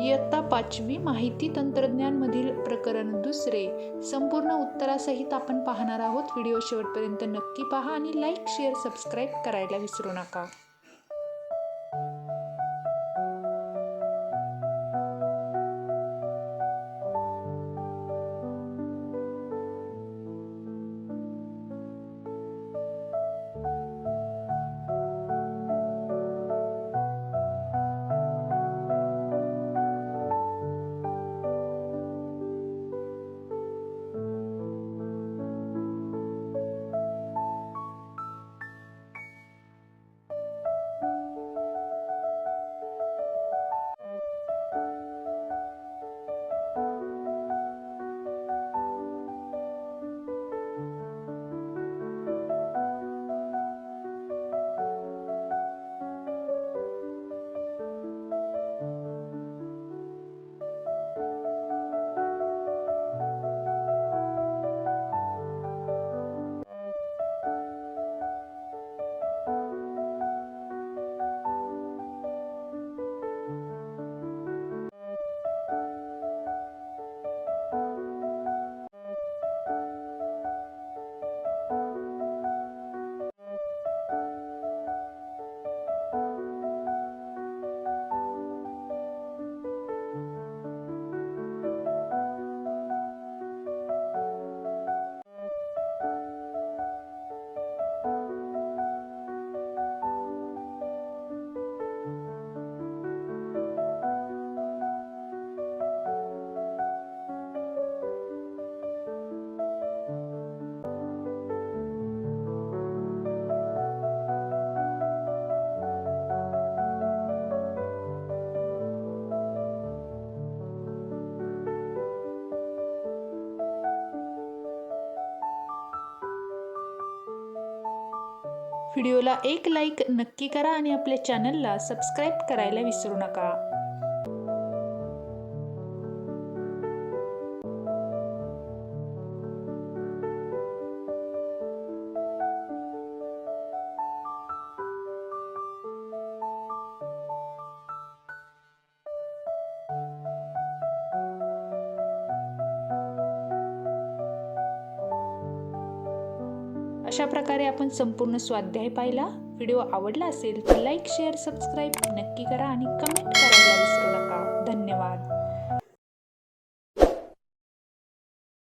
इयत्ता पाचवी माहिती तंत्रज्ञानमधील प्रकरण दुसरे. संपूर्ण उत्तरासहित आपण पाहणार आहोत. व्हिडिओ शेवटपर्यंत नक्की पहा आणि लाईक शेअर सबस्क्राईब करायला विसरू नका. व्हिडिओला एक लाईक नक्की करा आणि आपल्या चॅनलला सबस्क्राईब करायला विसरू नका. अशा प्रकारे आपण संपूर्ण स्वाध्याय पाहिला. व्हिडिओ आवडला असेल तर लाईक शेअर सबस्क्राईब नक्की करा आणि कमेंट करायला विसरू नका. धन्यवाद.